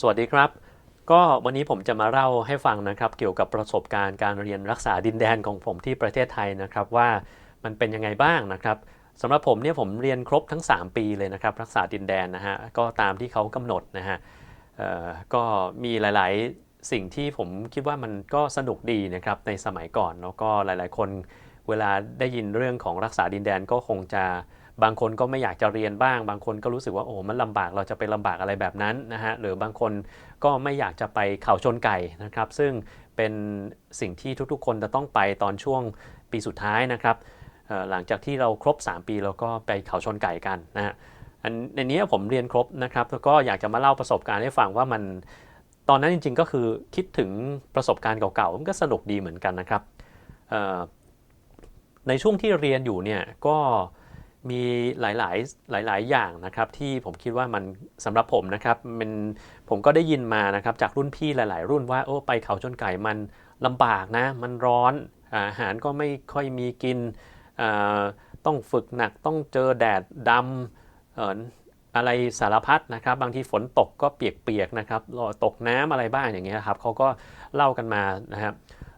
สวัสดีครับ ก็วันนี้ผมจะมาเล่าให้ฟังนะครับ เกี่ยวกับประสบการณ์การเรียนรักษาดินแดนของผมที่ประเทศไทยนะครับว่ามันเป็นยังไงบ้างนะครับสำหรับผมเนี่ยผมเรียนครบทั้ง 3 ปีเลยนะครับ รักษาดินแดนนะฮะก็ตามที่เขากำหนดนะฮะก็มีหลาย ๆ สิ่งที่ผมคิดว่ามันก็สนุกดีนะครับในสมัยก่อนแล้วก็หลาย ๆ คนเวลาได้ยินเรื่องของรักษาดินแดนก็คงจะ บางคนก็ไม่อยากจะเรียนบ้าง บางคนก็รู้สึกว่าโอ้มันลำบากเราจะไปลำบากอะไรแบบนั้นนะฮะหรือบางคนก็ไม่อยากจะไปเข่าชนไก่นะครับ ซึ่งเป็นสิ่งที่ทุกๆ คนจะต้องไปตอนช่วงปีสุดท้ายนะครับหลังจากที่เราครบ 3 ปีเราก็ไปเข่าชนไก่กันนะฮะอันในนี้ผมเรียนครบนะครับแล้วก็อยากจะมาเล่าประสบการณ์ให้ฟังว่ามันตอนนั้นจริง ๆ ก็คือคิดถึงประสบการณ์เก่าๆมันก็สนุกดีเหมือนกันนะครับในช่วงที่เรียนอยู่เนี่ยก็ มีหลายๆ หลาย ๆ อย่างนะครับที่ผมคิดว่ามันสำหรับผมนะครับมันผมก็ได้ยินมานะครับจากรุ่นพี่หลาย ๆ รุ่นว่าโอ้ไปเขาชนไก่มันลำบากนะ มันร้อนอาหารก็ไม่ค่อยมีกินต้องฝึกหนักต้องเจอแดดดำอะไรสารพัดนะครับ บางทีฝนตกก็เปียกๆนะครับรอตกน้ำอะไรบ้างอย่างเงี้ยครับเขาก็เล่ากันมานะครับ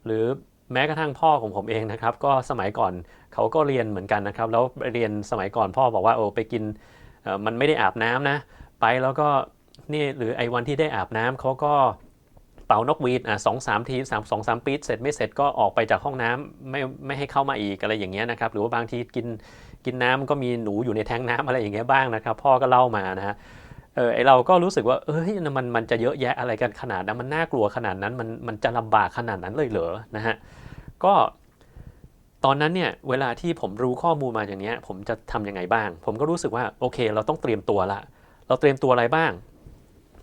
หรือ แม้กระทั่งพ่อของผมเองนะครับ ก็สมัยก่อนเขาก็เรียนเหมือนกันนะครับ แล้วเรียนสมัยก่อนพ่อบอกว่าโอ้ไปกินมันไม่ได้อาบน้ำนะ ไปแล้วก็นี่หรือไอ้วันที่ได้อาบน้ำเขาก็เป่านกหวีดอะสองสามทีสามสองสามปีเสร็จไม่เสร็จก็ออกไปจากห้องน้ำไม่ไม่ให้เข้ามาอีกอะไรอย่างเงี้ยนะครับ หรือว่าบางทีกินกินน้ำก็มีหนูอยู่ในแท้งน้ำอะไรอย่างเงี้ยบ้างนะครับ พ่อก็เล่ามานะฮะ เออไอเราก็รู้สึกว่าเอ้ยมันมันจะเยอะแยะอะไรกันขนาดนั้นมันน่ากลัวขนาดนั้นมันมันจะลำบากขนาดนั้นเลยเหรอนะฮะก็ตอนนั้นเนี่ยเวลาที่ผมรู้ข้อมูลมาอย่างเนี้ยผมจะทำยังไงบ้าง ผมก็รู้สึกว่าโอเค เราต้องเตรียมตัวละ เราเตรียมตัวอะไรบ้าง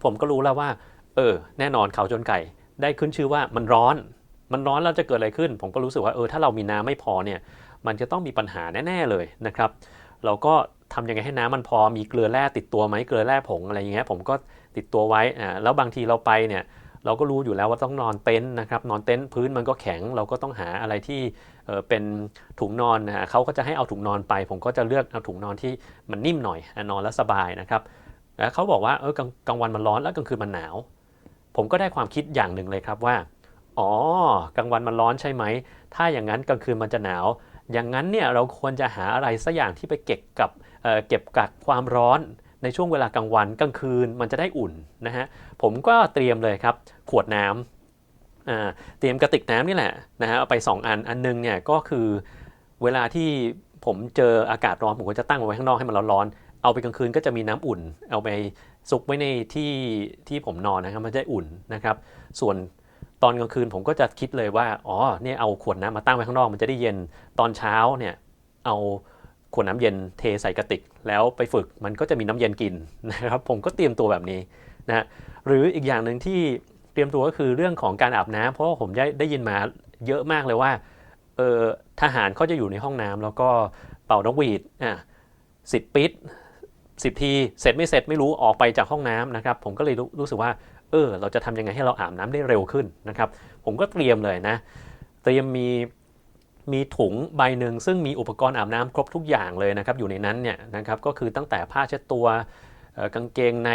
ผมก็รู้แล้วว่า เออ แน่นอนเขาจนไก่ ได้ขึ้นชื่อว่ามันร้อน มันร้อนแล้วจะเกิดอะไรขึ้น ผมก็รู้สึกว่าเออถ้าเรามีน้ำไม่พอเนี่ยมันจะต้องมีปัญหาแน่ ๆเลยนะครับ เราก็ ทำยังไงให้น้ำมันพอมีเกลือแร่ติดตัวไหมเกลือแร่ผงอะไรอย่างเงี้ยผมก็ติดตัวไว้อ่าแล้วบางทีเราไปเนี่ยเราก็รู้อยู่แล้วว่าต้องนอนเต็นท์นะครับนอนเต็นท์พื้นมันก็แข็งเราก็ต้องหาอะไรที่เออเป็นถุงนอนนะฮะเขาก็จะให้เอาถุงนอนไป ผมก็จะเลือกเอาถุงนอนที่มันนิ่มหน่อยนอนแล้วสบายนะครับแล้วเขาบอกว่าเออกลางกลางวันมันร้อนแล้วกลางคืนมันหนาว ผมก็ได้ความคิดอย่างหนึ่งเลยครับว่า อ๋อกลางวันมันร้อนใช่ไหม ถ้าอย่างนั้นกลางคืนมันจะหนาว อย่างนั้นเนี่ยเราควรจะหาอะไรสักอย่างที่ไปเก็บกับ เเก็บกักความร้อนในช่วงเวลากลางวันกลางคืนมันจะได้อุ่นนะฮะผมก็เตรียมเลยครับขวดน้ำเตรียมกระติกน้ำนี่แหละนะฮะเอาไป 2 อันอันหนึงเนี่ยก็คือเวลาที่ผมเจออากาศร้อนผมก็จะตั้งไว้ข้างนอกให้มันร้อนๆเอาไปกลางคืนก็จะมีน้ำอุ่น เอาไปซุกไว้ในที่ที่ผมนอนนะครับมันจะอุ่นนะครับส่วนตอนกลางคืนผมก็จะคิดเลยว่าอ๋อเนี่ยเอาขวดน้ำมาตั้งไว้ข้างนอกมันจะได้เย็นตอนเช้าเนี่ยเอา ขวดน้ำเย็นเทใส่กระติก แล้วไปฝึกมันก็จะมีน้ำเย็นกินนะครับผมก็เตรียมตัวแบบนี้นะหรืออีกอย่างหนึ่งที่เตรียมตัวก็คือเรื่องของการอาบน้ำเพราะว่าผมได้ได้ยินมาเยอะมากเลยว่าเออทหารเขาจะอยู่ในห้องน้ำแล้วก็เป่านกหวีดอะสิบปิดสิบทีเสร็จไม่เสร็จไม่รู้ออกไปจากห้องน้ำนะครับผมก็เลยรู้รู้สึกว่าเออเราจะทำยังไงให้เราอาบน้ำได้เร็วขึ้นนะครับ ผมก็เตรียมเลยนะ เตรียมมี มีถุงใบหนึ่งซึ่งมีอุปกรณ์อาบน้ำครบทุกอย่างเลยนะครับอยู่ในนั้นเนี่ยนะครับก็คือตั้งแต่ผ้าเช็ดตัวกางเกงใน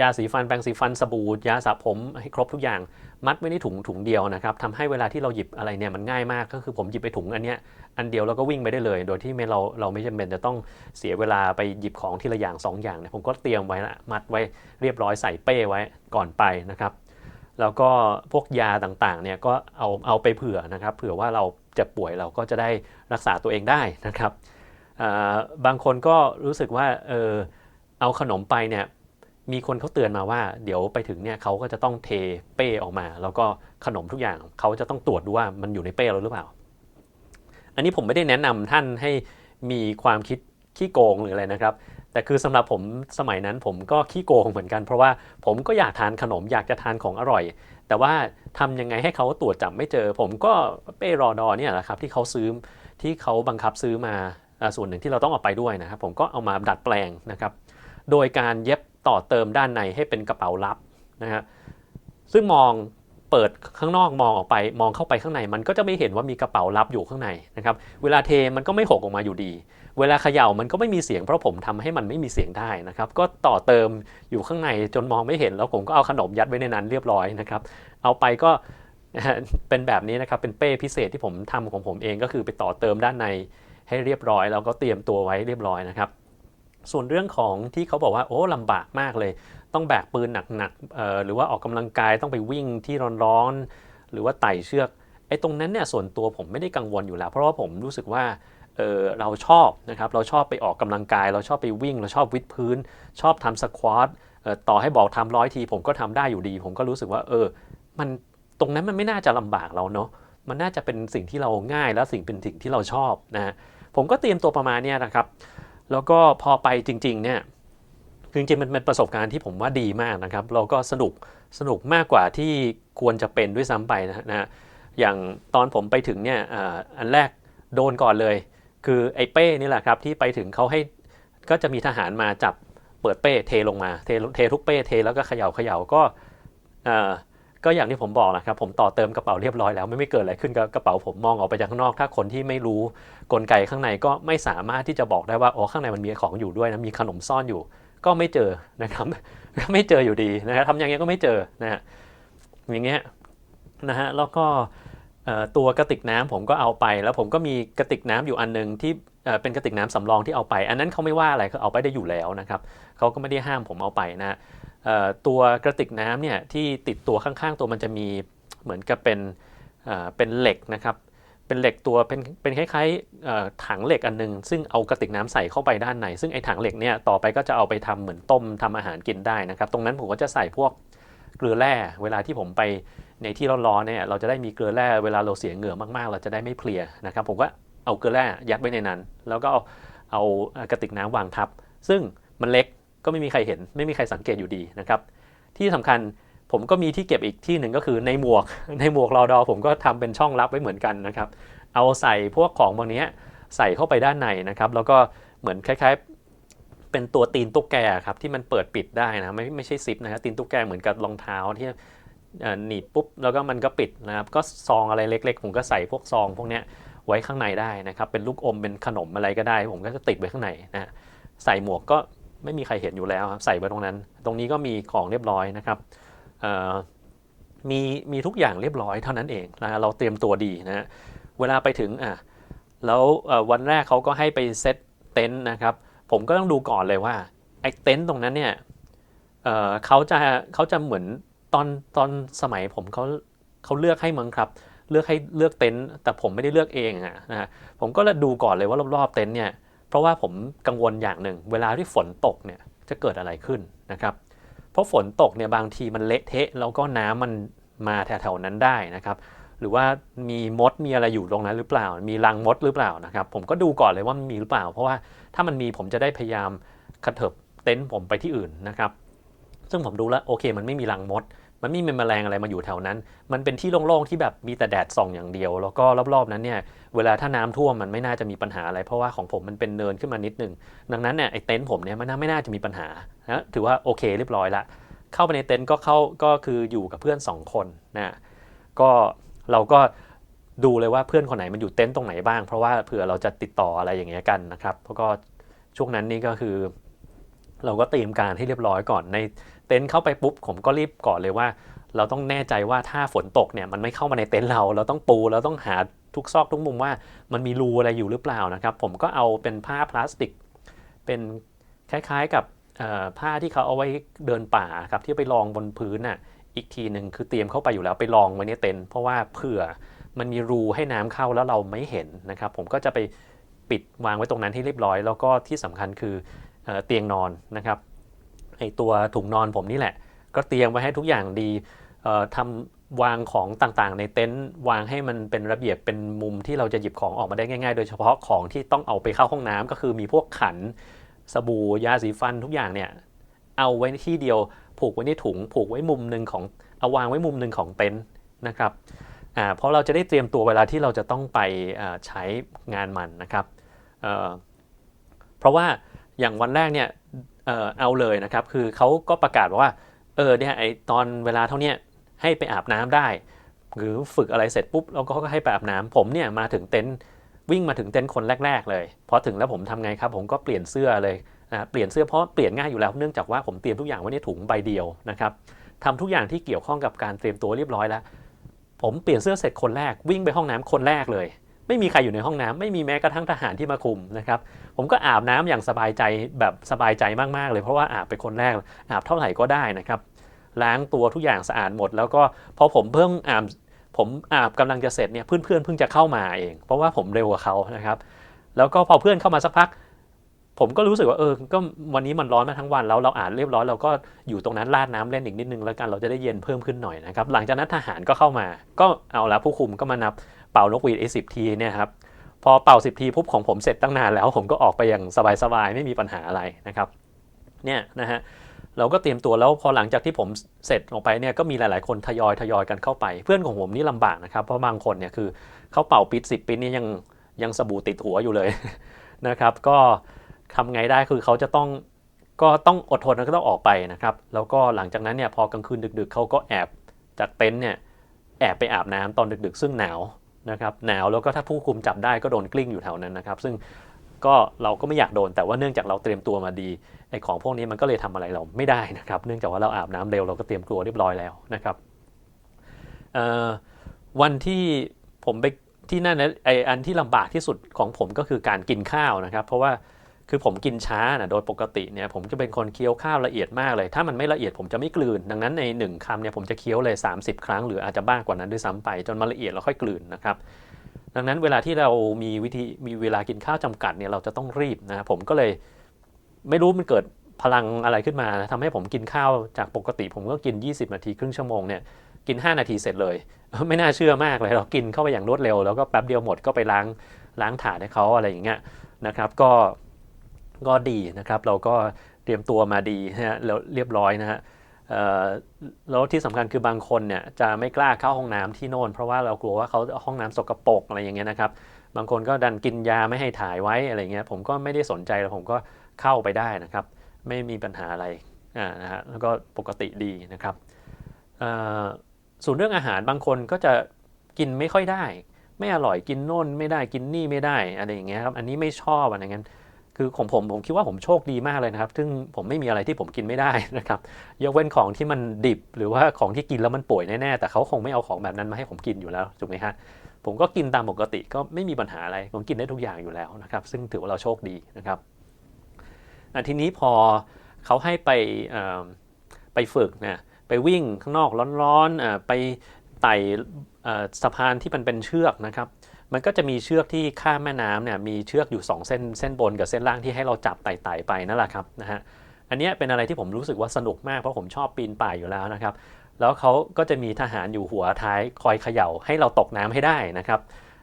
ยาสีฟันแปรงสีฟันสบู่ยาสระผมให้ครบทุกอย่าง มัดไว้ในถุงถุงเดียวนะครับทำให้เวลาที่เราหยิบอะไรเนี่ยมันง่ายมากก็คือผมหยิบไปถุงอันเนี้ยอันเดียวแล้วก็วิ่งไปได้เลย โดยที่ไม่เราเราไม่จำเป็นจะต้องเสียเวลาไปหยิบของทีละอย่างสองอย่างเนี่ยผมก็เตรียมไว้ละมัดไว้เรียบร้อยใส่เป้ไว้ก่อนไปนะครับ แล้วก็พวกยาต่างๆเนี่ยก็เอาเอาไปเผื่อนะครับ เผื่อว่าเรา เจ็บป่วยเราก็จะได้รักษาตัวเองได้นะครับบางคนก็รู้สึกว่าเออเอาขนมไปเนี่ยมีคนเขาเตือนมาว่า เดี๋ยวไปถึงเนี่ยเขาก็จะต้องเทเป้ออกมา แล้วก็ขนมทุกอย่างเขาจะต้องตรวจดูว่ามันอยู่ในเป้เราหรือเปล่า อันนี้ผมไม่ได้แนะนำท่านให้มีความคิดขี้โกงหรืออะไรนะครับ แต่คือสำหรับผมสมัยนั้นผมก็ขี้โกงเหมือนกัน เพราะว่าผมก็อยากทานขนมอยากจะทานของอร่อย แต่ว่าทำยังไงให้เขาตรวจจับไม่เจอ ผมก็เป้รอดอเนี่ยแหละครับที่เขาซื้อที่เขาบังคับซื้อมาอ่าส่วนหนึ่งที่เราต้องเอาไปด้วยนะครับ ผมก็เอามาดัดแปลงนะครับ โดยการเย็บต่อเติมด้านในให้เป็นกระเป๋าลับนะฮะซึ่งมอง เปิดข้างนอกมองออกไปมองเข้าไปข้างใน มันก็จะไม่เห็นว่ามีกระเป๋าลับอยู่ข้างในนะครับเวลาเทมันก็ไม่หกออกมาอยู่ดี เวลาเขย่ามันก็ไม่มีเสียงเพราะผมทำให้มันไม่มีเสียงได้นะครับก็ต่อเติมอยู่ข้างในจนมองไม่เห็น แล้วผมก็เอาขนมยัดไว้ในนั้นเรียบร้อยนะครับเอาไปก็เป็นแบบนี้นะครับเป็นเป้พิเศษที่ผมทำของผมเองก็คือไปต่อเติมด้านในให้เรียบร้อย แล้วก็เตรียมตัวไว้เรียบร้อยนะครับส่วนเรื่องของที่เขาบอกว่าโอ้ลำบากมากเลย ต้องแบกปืนหนักๆหรือว่าออกกำลังกายต้องไปวิ่งที่ร้อนๆหรือว่าไต่เชือกไอ้ตรงนั้นเนี่ยส่วนตัวผมไม่ได้กังวลอยู่แล้ว เพราะว่าผมรู้สึกว่าเเราชอบนะครับเราชอบไปออกกำลังกาย เราชอบไปวิ่ง เราชอบวิดพื้น ชอบทำสควอตต่อให้บอกทำร้อยที ผมก็ทำได้อยู่ดี ผมก็รู้สึกว่าเออมันตรงนั้นมันไม่น่าจะลำบากเราเนาะมันน่าจะเป็นสิ่งที่เราง่ายและสิ่งเป็นสิ่งที่เราชอบนะผมก็เตรียมตัวประมาณนี้นะครับ แล้วก็พอไปจริงๆเนี่ย คือจริงๆมันเป็นประสบการณ์ที่ผมว่าดีมากนะครับ เราก็สนุกสนุกมากกว่าที่ควรจะเป็นด้วยซ้ำไปนะนะฮะอย่างตอนผมไปถึงเนี่ยอ,อันแรกโดนก่อนเลย คือไอ้เป้นี่แหละครับที่ไปถึงเขาให้ก็จะมีทหารมาจับเปิดเป้เทลงมาเทเททุกเป้เทแล้วก็เขย่าเขย่าก็เอ่อก็อย่างที่ผมบอกนะครับผมต่อเติมกระเป๋าเรียบร้อยแล้วไม่ไม่เกิดอะไรขึ้นกับกระเป๋าผมมองออกไปจากข้างนอก ถ้าคนที่ไม่รู้กลไกข้างในก็ไม่สามารถที่จะบอกได้ว่าอ๋อข้างในมันมีของอยู่ด้วยนะมีขนมซ่อนอยู่ ก็ไม่เจอนะครับก็ไม่เจออยู่ดีนะครับทำอย่างเงี้ยก็ไม่เจอนะฮะอย่างเงี้ยนะฮะแล้วก็ตัวกระติกน้ำผมก็เอาไป แล้วผมก็มีกระติกน้ำอยู่อันหนึงที่เเป็นกระติกน้ำสำรองที่เอาไป อันนั้นเขาไม่ว่าอะไรเขาเอาไปได้อยู่แล้วนะครับเขาก็ไม่ได้ห้ามผมเอาไปนะฮะตัวกระติกน้ำเนี่ยที่ติดตัวข้างๆ ตัวมันจะมีเหมือนกับเป็นเป็นเหล็กนะครับ เป็นเหล็กตัวเป็นเป็นคล้ายๆถังเหล็กอันหนึง ซึ่งเอากระติกน้ำใส่เข้าไปด้านในซึ่งไอ้ถังเหล็กเนี่ยต่อไปก็จะเอาไปทำเหมือนต้มทำอาหารกินได้นะครับ ตรงนั้นผมก็จะใส่พวกเกลือแร่เวลาที่ผมไปในที่ร้อนๆเนี่ยเราจะได้มีเกลือแร่เวลาเราเสียเหงื่อมากๆ เราจะได้ไม่เพลียนะครับ ผมก็เอาเกลือแร่ยัดไว้ในนั้น แล้วก็เอาเอากระติกน้ำวางทับ ซึ่งมันเล็กก็ไม่มีใครเห็นไม่มีใครสังเกตอยู่ดีนะครับ ที่สำคัญ ผมก็มีที่เก็บอีกที่หนึ่งก็คือในหมวกในหมวกรอดอผมก็ทำเป็นช่องลับไว้เหมือนกันนะครับเอาใส่พวกของพวกนี้ใส่เข้าไปด้านในนะครับ แล้วก็เหมือนคล้ายๆ เป็นตัวตีนตุ๊กแกครับที่มันเปิดปิดได้นะไม่ไม่ใช่ซิปนะครับตีนตุ๊กแกเหมือนกับรองเท้าที่หนีบปุ๊บแล้วก็มันก็ปิดนะครับก็ซองอะไรเล็ก ๆ ผมก็ใส่พวกซองพวกเนี้ยไว้ข้างในได้นะครับเป็นลูกอมเป็นขนมอะไรก็ได้ ผมก็จะติดไว้ข้างในนะใส่หมวกก็ไม่มีใครเห็นอยู่แล้วครับใส่ไว้ตรงนั้น ตรงนี้ก็มีของเรียบร้อยนะครับ มีมีทุกอย่างเรียบร้อยเท่านั้นเองนะเราเตรียมตัวดีนะเวลาไปถึงอะแล้ววันแรกเขาก็ให้ไปเซตเต็นท์นะครับ ผมก็ต้องดูก่อนเลยว่าไอ้เต็นท์ตรงนั้นเนี่ยเเขาจะเขาจะเหมือนตอนตอนสมัยผมเขาเขาเลือกให้มั้งครับ เลือกให้เลือกเต็นท์แต่ผมไม่ได้เลือกเองอะนะผมก็เลยดูก่อนเลยว่ารอบๆเต็นท์เนี่ยเพราะว่าผมกังวลอย่างหนึ่ง เวลาที่ฝนตกเนี่ยจะเกิดอะไรขึ้นนะครับ เพราะฝนตกเนี่ยบางทีมันเละเทะ แล้วก็น้ำมันมาแถวๆนั้นได้นะครับหรือว่ามีมดมีอะไรอยู่ตรงนั้นหรือเปล่า มีรังมดหรือเปล่านะครับผมก็ดูก่อนเลยว่ามันมีหรือเปล่า เพราะว่าถ้ามันมีผมจะได้พยายามกระเถิบเต็นท์ผมไปที่อื่นนะครับซึ่งผมดูแล้วโอเค มันไม่มีรังมด มันไม่มีแมลงอะไรมาอยู่แถวนั้น มันเป็นที่โล่งๆที่แบบมีแต่แดดส่องอย่างเดียว แล้วก็รอบๆนั้นเนี่ยเวลาถ้าน้ำท่วมมันไม่น่าจะมีปัญหาอะไร เพราะว่าของผมมันเป็นเนินขึ้นมานิดนึง ดังนั้นเนี่ยไอ้เต็นท์ผมเนี่ยมันไม่น่าจะมีปัญหานะถือว่าโอเคเรียบร้อยละ เข้าไปในเต็นท์ก็เข้าก็คืออยู่กับเพื่อนสองคนนะก็เราก็ดูเลยว่าเพื่อนคนไหนมันอยู่เต็นท์ตรงไหนบ้าง เพราะว่าเผื่อเราจะติดต่ออะไรอย่างเงี้ยกันนะครับเพราะก็ช่วงนั้นนี่ก็คือ เราก็เตรียมการให้เรียบร้อยก่อนใน เต็นท์เข้าไปปุ๊บผมก็รีบก่อนเลยว่า เราต้องแน่ใจว่าถ้าฝนตกเนี่ยมันไม่เข้ามาในเต็นท์เรา เราต้องปูเราต้องหาทุกซอกทุกมุมว่ามันมีรูอะไรอยู่หรือเปล่านะครับ ผมก็เอาเป็นผ้าพลาสติก เป็นคล้ายๆกับผ้าที่เขาเอาไว้เดินป่าครับที่ไปรองบนพื้นน่ะอีกทีหนึ่งคือเตรียมเข้าไปอยู่แล้วไปลองไว้ในเต็นท์เพราะว่าเผื่อมันมีรูให้น้ำเข้าแล้วเราไม่เห็นนะครับ ผมก็จะไปปิดวางไว้ตรงนั้นให้เรียบร้อย แล้วก็ที่สำคัญคือเอเตียงนอนนะครับ ไอตัวถุงนอนผมนี่แหละ ก็เตรียมไว้ให้ทุกอย่างดีทำวางของต่างๆ ในเต็นท์วางให้มันเป็นระเบียบเป็นมุมที่เราจะหยิบของออกมาได้ง่ายๆ โดยเฉพาะของที่ต้องเอาไปเข้าห้องน้ำก็คือมีพวกขันสบู่ยาสีฟันทุกอย่างเนี่ยเอาไว้ที่เดียวผูกไว้ในถุง ผูกไว้มุมหนึ่งของเอาวางไว้มุมหนึ่งของเต็นท์นะครับเพราะเราจะได้เตรียมตัวเวลาที่เราจะต้องไปใช้งานมันนะครับเเพราะว่าอย่างวันแรกเนี่ย เอ่อเอาเลยนะครับ คือเขาก็ประกาศว่า เออเนี่ยไอตอนเวลาเท่าเนี้ยให้ไปอาบน้ำได้ หรือฝึกอะไรเสร็จปุ๊บเราก็ให้ไปอาบน้ำผมเนี่ยมาถึงเต็นท์วิ่งมาถึงเต็นท์คนแรก ๆ เลยพอถึงแล้วผมทำไงครับ ผมก็เปลี่ยนเสื้อเลยนะเปลี่ยนเสื้อเพราะเปลี่ยนง่ายอยู่แล้วเนื่องจากว่าผมเตรียมทุกอย่างไว้ในถุงใบเดียวนะครับทำทุกอย่างที่เกี่ยวข้องกับการเตรียมตัวเรียบร้อยแล้ว ผมเปลี่ยนเสื้อเสร็จคนแรกวิ่งไปห้องน้ำคนแรกเลย ไม่มีใครอยู่ในห้องน้ำไม่มีแม้กระทั่งทหารที่มาคุมนะครับ ผมก็อาบน้ำอย่างสบายใจแบบสบายใจมากๆเลยเพราะว่าอาบไปคนแรกอาบเท่าไหร่ก็ได้นะครับ ล้างตัวทุกอย่างสะอาดหมด แล้วก็พอผมเพิ่งอาบผมอาบกำลังจะเสร็จเนี่ยเพื่อนๆเพิ่งจะเข้ามาเอง เพราะว่าผมเร็วกว่าเขานะครับ แล้วก็พอเพื่อนเข้ามาสักพัก ผมก็รู้สึกว่าเออก็วันนี้มันร้อนมาทั้งวันแล้วเราอาบเรียบร้อยเราก็อยู่ตรงนั้นราดน้ำเล่นอีกนิดนึงแล้วกันเราจะได้เย็นเพิ่มขึ้นหน่อยนะครับหลังจากนั้นทหารก็เข้ามา ก็เอาละผู้คุมก็มานับ เป่านกหวีดไอ้สิทีเนี่ยครับพอเป่า 10 ทีปุ๊บของผมเสร็จตั้งนานแล้ว ผมก็ออกไปอย่างสบายๆ ไม่มีปัญหาอะไรนะครับเนี่ยนะฮะเราก็เตรียมตัวแล้วพอหลังจากที่ผมเสร็จออกไปเนี่ยก็มีหลายๆ คนทยอยทยอยกันเข้าไป เพื่อนของผมนี่ลำบากนะครับเพราะบางคนเนี่ยคือเขาเป่าปิด10ปิดนี่ยังยังสบู่ติดหัวอยู่เลยนะครับ ก็ทำไงได้คือเขาจะต้องก็ต้องอดทนแล้วก็ต้องออกไปนะครับ แล้วก็หลังจากนั้นเนี่ยพอกลางคืนดึก ๆเขาก็แอบจากเต็นท์เนี่ยแอบไปอาบน้ำตอนดึก ๆ ซึ่งหนาว นะครับหนาวแล้วก็ถ้าผู้คุมจับได้ก็โดนกลิ้งอยู่แถวนั้นนะครับซึ่งก็เราก็ไม่อยากโดนแต่ว่าเนื่องจากเราเตรียมตัวมาดีไอ้ของพวกนี้มันก็เลยทำอะไรเราไม่ได้นะครับ เนื่องจากว่าเราอาบน้ำเร็วเราก็เตรียมตัวเรียบร้อยแล้วนะครับวันที่ผมไปที่นั่นนะไออันที่ลำบากที่สุดของผมก็คือการกินข้าวนะครับ เพราะว่า คือผมกินช้านะโดยปกติเนี่ยผมจะเป็นคนเคี้ยวข้าวละเอียดมากเลย ถ้ามันไม่ละเอียดผมจะไม่กลืน ดังนั้นในหนึ่งคำเนี่ยผมจะเคี้ยวเลย 30 ครั้งหรืออาจจะบ้างกว่านั้นด้วยซ้ำไป จนมันละเอียดแล้วค่อยกลืนนะครับดังนั้นเวลาที่เรามีวิธีมีเวลากินข้าวจำกัดเนี่ยเราจะต้องรีบนะผมก็เลยไม่รู้มันเกิดพลังอะไรขึ้นมาทำให้ผมกินข้าวจากปกติ ผมก็กิน 20 นาทีครึ่งชั่วโมงเนี่ยกิน 5 นาทีเสร็จเลย ไม่น่าเชื่อมากเลยเรากินเข้าไปอย่างรวดเร็ว แล้วก็แป๊บเดียวหมดก็ไปล้างล้างถาดให้เขาอะไรอย่างเงี้ยนะครับ ก็ ก็ดีนะครับ เราก็เตรียมตัวมาดีนะฮะแล้วเรียบร้อยนะฮะแล้วที่สำคัญคือบางคนเนี่ยจะไม่กล้าเข้าห้องน้ำที่โน่น เพราะว่าเรากลัวว่าเขาห้องน้ำสกปรกอะไรอย่างเงี้ยนะครับ บางคนก็ดันกินยาไม่ให้ถ่ายไว้อะไรเงี้ยผมก็ไม่ได้สนใจแล้วผมก็เข้าไปได้นะครับ ไม่มีปัญหาอะไรอ่านะฮะแล้วก็ปกติดีนะครับส่วนเรื่องอาหารบางคนก็จะกินไม่ค่อยได้ ไม่อร่อยกินโน่นไม่ได้กินนี่ไม่ได้อะไรอย่างเงี้ยครับอันนี้ไม่ชอบอะไรเงี้ย คือของผมผมคิดว่าผมโชคดีมากเลยนะครับ ซึ่งผมไม่มีอะไรที่ผมกินไม่ได้นะครับ ยกเว้นของที่มันดิบ หรือว่าของที่กินแล้วมันป่วยแน่ๆ แต่เขาคงไม่เอาของแบบนั้นมาให้ผมกินอยู่แล้วถูกไหมฮะ ผมก็กินตามปกติก็ไม่มีปัญหาอะไร ผมกินได้ทุกอย่างอยู่แล้วนะครับ ซึ่งถือว่าเราโชคดีนะครับทีนี้พอเขาให้ไปไปฝึกนะ ไปวิ่งข้างนอกร้อนๆไปไต่สะพานที่มันเป็นเชือกนะครับ มันก็จะมีเชือกที่ข้ามแม่น้ำเนี่ยมีเชือกอยู่ 2 เส้นเส้นบนกับเส้นล่างที่ให้เราจับไต่ๆไปนั่นแหละครับนะฮะอันนี้เป็นอะไรที่ผมรู้สึกว่าสนุกมากเพราะผมชอบปีนป่ายอยู่แล้วนะครับ แล้วเขาก็จะมีทหารอยู่หัวท้ายคอยเขย่าให้เราตกน้ำให้ได้นะครับ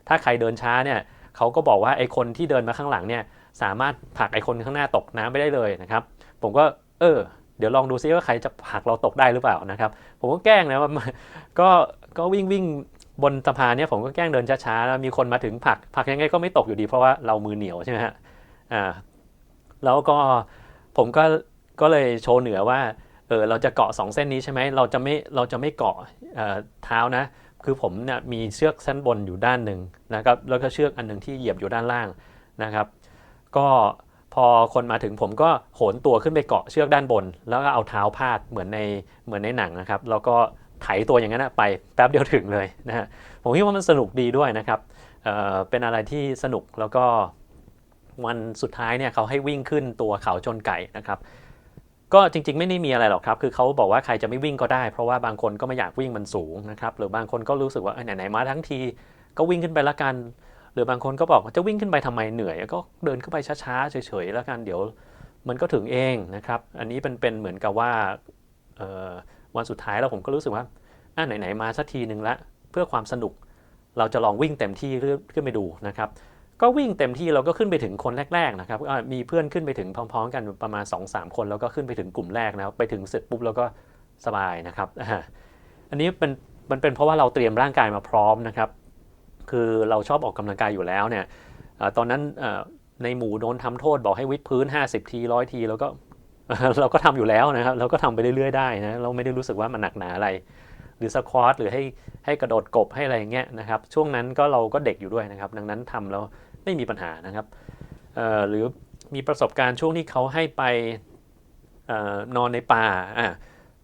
ถ้าใครเดินช้าเนี่ยเขาก็บอกว่าไอ้คนที่เดินมาข้างหลังเนี่ยสามารถผลักไอ้คนข้างหน้าตกน้ำไปได้เลยนะครับ ผมก็เออเดี๋ยวลองดูซิว่าใครจะผลักเราตกได้หรือเปล่านะครับ ผมก็แกล้งนะว่าก็ก็วิ่งวิ่ง บนสะพานเนี่ยผมก็แกล้งเดินช้าๆแล้วมีคนมาถึงผักผักยังไงก็ไม่ตกอยู่ดีเพราะว่าเรามือเหนียวใช่ไหมฮะอ่าแล้วก็ผมก็ก็เลยโชว์เหนือว่าเออเราจะเกาะ2เส้นนี้ใช่ไหมเราจะไม่เราจะไม่เกาะเท้านะ คือผมเนี่ยมีเชือกเส้นบนอยู่ด้านหนึ่งนะครับแล้วก็เชือกอันหนึ่งที่เหยียบอยู่ด้านล่างนะครับ ก็พอคนมาถึงผมก็โหนตัวขึ้นไปเกาะเชือกด้านบน แล้วก็เอาเท้าพาดเหมือนในเหมือนในหนังนะครับ แล้วก็ ไถตัวอย่างนั้นไปแป๊บเดียวถึงเลยนะฮะผมคิดว่ามันสนุกดีด้วยนะครับเเป็นอะไรที่สนุกแล้วก็วันสุดท้ายเนี่ยเขาให้วิ่งขึ้นตัวเขาจนไก่นะครับ ก็จริงๆไม่ได้มีอะไรหรอกครับ คือเขาบอกว่าใครจะไม่วิ่งก็ได้ เพราะว่าบางคนก็ไม่อยากวิ่งมันสูงนะครับหรือบางคนก็รู้สึกว่าไหนๆมาทั้งทีก็วิ่งขึ้นไปละกัน หรือบางคนก็บอกว่าจะวิ่งขึ้นไปทำไมเหนื่อย ก็เดินขึ้นไปช้าๆเฉยๆแล้วกันเดี๋ยวมันก็ถึงเองนะครับ อันนี้เป็นเป็นเหมือนกับว่า วันสุดท้ายแล้วผมก็รู้สึกว่าอ่าไหนๆมาสักทีหนึ่งละเพื่อความสนุก เราจะลองวิ่งเต็มที่ขึ้นไปดูนะครับ ก็วิ่งเต็มที่เราก็ขึ้นไปถึงคนแรกๆนะครับมีเพื่อนขึ้นไปถึงพร้อม ๆ กันประมาณ 2-3 คนแล้วก็ขึ้นไปถึงกลุ่มแรกนะไปถึงเสร็จปุ๊บแล้วก็สบายนะครับอันนี้เป็นมันเป็นเพราะว่าเราเตรียมร่างกายมาพร้อมนะครับ คือเราชอบออกกำลังกายอยู่แล้วเนี่ยตอนนั้นในหมู่โดนทำโทษบอกให้วิดพื้น 50 ทีร้อยที แล้วก็ เราก็ทำอยู่แล้วนะครับเราก็ทำไปเรื่อยๆได้นะเราไม่ได้รู้สึกว่ามันหนักหนาอะไร หรือสควอตหรือให้ให้กระโดดกบให้อะไรเงี้ยนะครับช่วงนั้นก็เราก็เด็กอยู่ด้วยนะครับ ดังนั้นทำแล้วไม่มีปัญหานะครับหรือมีประสบการณ์ช่วงที่เขาให้ไปออนอนในป่าอะ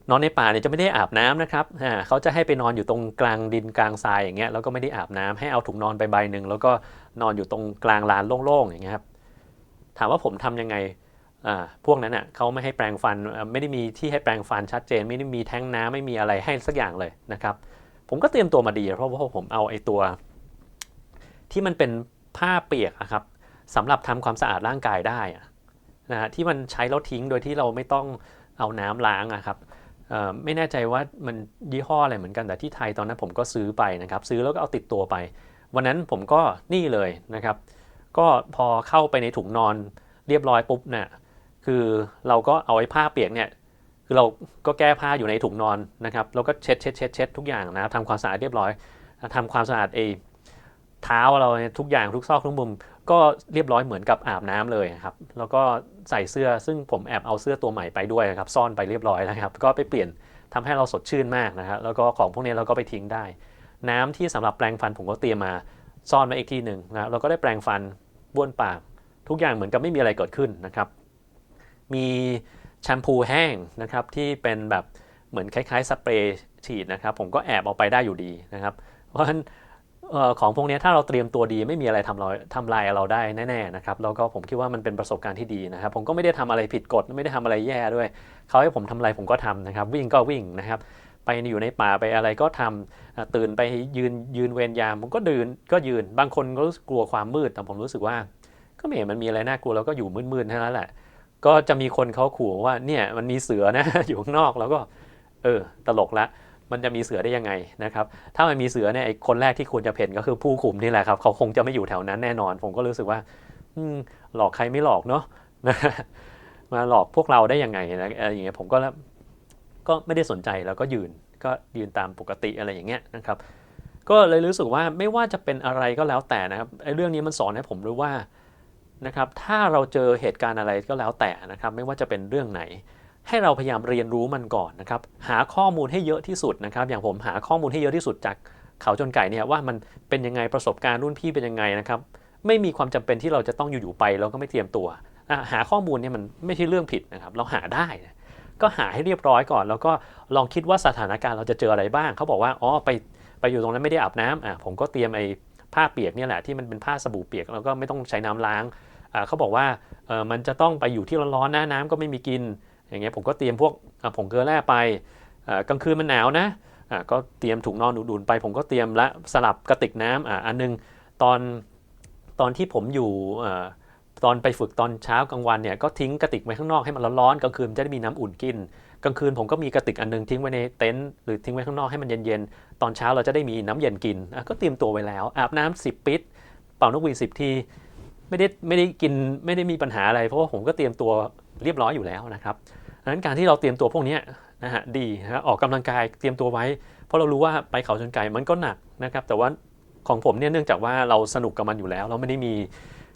นอนในป่าเนี่ยจะไม่ได้อาบน้ำนะครับอ่าเขาจะให้ไปนอนอยู่ตรงกลางดินกลางทรายอย่างเงี้ยแล้วก็ไม่ได้อาบน้ำให้เอาถุงนอนไปใบหนึ่งแล้วก็นอนอยู่ตรงกลางลานโล่งๆอย่างเงี้ยครับถามว่าผมทำยังไง พวกนั้นอะเขาไม่ให้แปรงฟันไม่ได้มีที่ให้แปรงฟันชัดเจน ไม่ได้มีแท้งน้ำไม่มีอะไรให้สักอย่างเลยนะครับ ผมก็เตรียมตัวมาดี เพราะว่าผมเอาไอ้ตัว ที่มันเป็นผ้าเปียกอะครับสำหรับทำความสะอาดร่างกายได้นะฮะที่มันใช้แล้วทิ้งโดยที่เราไม่ต้องเอาน้ำล้างอะครับไม่แน่ใจว่ามันยี่ห้ออะไรเหมือนกันแต่ที่ไทยตอนนั้นผมก็ซื้อไปนะครับ ซื้อแล้วก็เอาติดตัวไป วันนั้นผมก็นี่เลยนะครับ ก็พอเข้าไปในถุงนอนเรียบร้อยปุ๊บเนี่ย คือเราก็เอาไอ้ผ้าเปียกเนี่ยคือเราก็แก้ผ้าอยู่ในถุงนอนนะครับแล้วก็เช็ดเช็ดเช็ดเช็ดทุกอย่างนะครับทำความสะอาดเรียบร้อยทำความสะอาดเอเท้าเราทุกอย่างทุกซอกทุกมุมก็เรียบร้อยเหมือนกับอาบน้ำเลยครับแล้วก็ใส่เสื้อซึ่งผมแอบเอาเสื้อตัวใหม่ไปด้วยนะครับซ่อนไปเรียบร้อยแล้วครับ ก็ไปเปลี่ยนทำให้เราสดชื่นมากนะครับแล้วก็ของพวกนี้เราก็ไปทิ้งได้ น้ำที่สำหรับแปรงฟันผมก็เตรียมมาซ่อนไว้อีกที่หนึ่งนะเราก็ได้แปรงฟันบ้วนปากทุกอย่างเหมือนกับไม่มีอะไรเกิดขึ้นนะครับ มีแชมพูแห้งนะครับที่เป็นแบบเหมือนคล้ายๆสเปรย์ฉีดนะครับผมก็แอบเอาไปได้อยู่ดีนะครับ เพราะฉะนั้นของพวกนี้ถ้าเราเตรียมตัวดีไม่มีอะไรทำลายทำลายเราได้แน่ๆนะครับแล้วก็ผมคิดว่ามันเป็นประสบการณ์ที่ดีนะครับ ผมก็ไม่ได้ทำอะไรผิดกฎไม่ได้ทำอะไรแย่ด้วย เขาให้ผมทำอะไรผมก็ทำนะครับ วิ่งก็วิ่งนะครับไปอยู่ในป่าไปอะไรก็ทำอะตื่นไปยืนยืนเวรยาม ผมก็เดินก็ยืนบางคนก็กกลัวความมืดแต่ผมรู้สึกว่า ก็ไม่เห็นมันมีอะไรน่ากลัวแล้วก็อยู่มืดๆเท่านั้นแหละ ก็จะมีคนเขาขู่ว่าเนี่ยมันมีเสือนะอยู่ข้างนอกแล้วก็เออตลกละมันจะมีเสือได้ยังไงนะครับ ถ้ามันมีเสือเนี่ยไอ้คนแรกที่ควรจะเพ่นก็คือผู้คุมนี่แหละครับ เขาคงจะไม่อยู่แถวนั้นแน่นอน ผมก็รู้สึกว่าอืหลอกใครไม่หลอกเนาะมาหลอกพวกเราได้ยังไงนะอะไรอย่างเงี้ยผมก็แล้วก็ไม่ได้สนใจแล้วก็ยืนก็ยืนตามปกติอะไรอย่างเงี้ยนะครับ ก็เลยรู้สึกว่าไม่ว่าจะเป็นอะไรก็แล้วแต่นะครับไอ้เรื่องนี้มันสอนให้ผมรู้ว่า นะครับถ้าเราเจอเหตุการณ์อะไรก็แล้วแต่นะครับไม่ว่าจะเป็นเรื่องไหน ให้เราพยายามเรียนรู้มันก่อนนะครับหาข้อมูลให้เยอะที่สุดนะครับอย่างผมหาข้อมูลให้เยอะที่สุดจากเขาจนไก่เนี่ยว่ามันเป็นยังไงประสบการณ์รุ่นพี่เป็นยังไงนะครับไม่มีความจำเป็นที่เราจะต้องอยู่ๆไปแล้วก็ไม่เตรียมตัว หาข้อมูลเนี่ยมันไม่ใช่เรื่องผิดนะครับเราหาได้ ก็หาให้เรียบร้อยก่อน แล้วก็ลองคิดว่าสถานการณ์เราจะเจออะไรบ้าง เขาบอกว่าอ๋อไปไปอยู่ตรงนั้นไม่ได้อาบน้ำอะผมก็เตรียมไอ ผ้าเปียกเนี่ยแหละที่มันเป็นผ้าสบู่เปียกแล้วก็ไม่ต้องใช้น้ำล้างเขาบอกว่ามันจะต้องไปอยู่ที่ร้อนๆนะน้ำก็ไม่มีกิน อย่างเงี้ยผมก็เตรียมพวกผงเกลือแร่ไปกลางคืนมันหนาวนะก็เตรียมถุงนอนอุ่นๆไป ผมก็เตรียมละสลับกระติกน้ำอ่าอันนึงตอนตอนที่ผมอยู่ตอนไปฝึกตอนเช้ากลางวันเนี่ยก็ทิ้งกระติกไว้ข้างนอกให้มันร้อนๆกลางคืนมันจะได้มีน้ำอุ่นกิน กลางคืนผมก็มีกระติกอันนึงทิ้งไว้ในเต็นท์หรือทิ้งไว้ข้างนอกให้มันเย็นๆ ตอนเช้าเราจะได้มีน้ำเย็นกิน ก็เตรียมตัวไว้แล้ว อาบน้ำ10 ปิดเป่านกหวีดสิบทีไม่ได้ไม่ได้กินไม่ได้มีปัญหาอะไร เพราะว่าผมก็เตรียมตัวเรียบร้อยอยู่แล้วนะครับดังนั้นการที่เราเตรียมตัวพวกนี้นะฮะดีนะออกกำลังกายเตรียมตัวไว้ เพราะเรารู้ว่าไปเขาชนไก่มันก็หนักนะครับแต่ว่าของผมเนี่ยเนื่องจากว่าเราสนุกกับมันอยู่แล้ว เราไม่ได้มี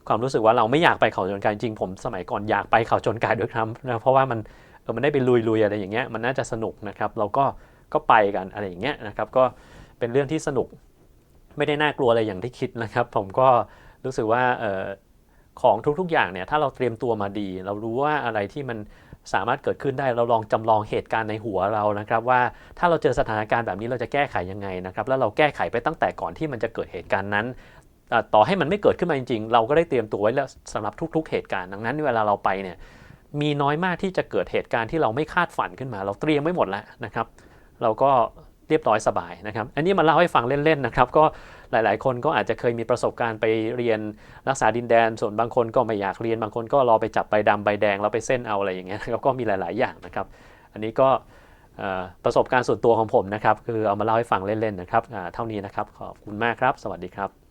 ความรู้สึกว่าเราไม่อยากไปเขาชนไก่จริงผมสมัยก่อนอยากไปเขาชนไก่ด้วยครับนะเพราะว่ามัน เออมันได้ไปลุยๆอะไรอย่างเงี้ยมันน่าจะสนุกนะครับเราก็ก็ไปกันอะไรอย่างเงี้ยนะครับก็เป็นเรื่องที่สนุกไม่ได้น่ากลัวอะไรอย่างที่คิดนะครับ ผมก็รู้สึกว่าเออของทุกๆอย่างเนี่ยถ้าเราเตรียมตัวมาดี เรารู้ว่าอะไรที่มันสามารถเกิดขึ้นได้เราลองจำลองเหตุการณ์ในหัวเรานะครับ ว่าถ้าเราเจอสถานการณ์แบบนี้เราจะแก้ไขยังไงนะครับแล้วเราแก้ไขไปตั้งแต่ก่อนที่มันจะเกิดเหตุการณ์นั้น ต่อให้มันไม่เกิดขึ้นมาจริงๆ เราก็ได้เตรียมตัวไว้แล้วสำหรับทุก ๆ เหตุการณ์ดังนั้นเวลาเราไปเนี่ย มีน้อยมากที่จะเกิดเหตุการณ์ที่เราไม่คาดฝันขึ้นมา เราเตรียมไว้หมดแล้วนะครับ เราก็เรียบร้อยสบายนะครับ อันนี้มาเล่าให้ฟังเล่นๆนะครับ ก็หลายๆ คนก็อาจจะเคยมีประสบการณ์ไปเรียนรักษาดินแดน ส่วนบางคนก็ไม่อยากเรียน บางคนก็รอไปจับใบดำใบแดงแล้วไปเส้นเอาอะไรอย่างเงี้ยนะครับก็มีหลาย ๆ อย่างนะครับ อันนี้ก็ประสบการณ์ส่วนตัวของผมนะครับ คือเอามาเล่าให้ฟังเล่นๆนะครับเท่านี้นะครับ ขอบคุณมากครับ สวัสดีครับ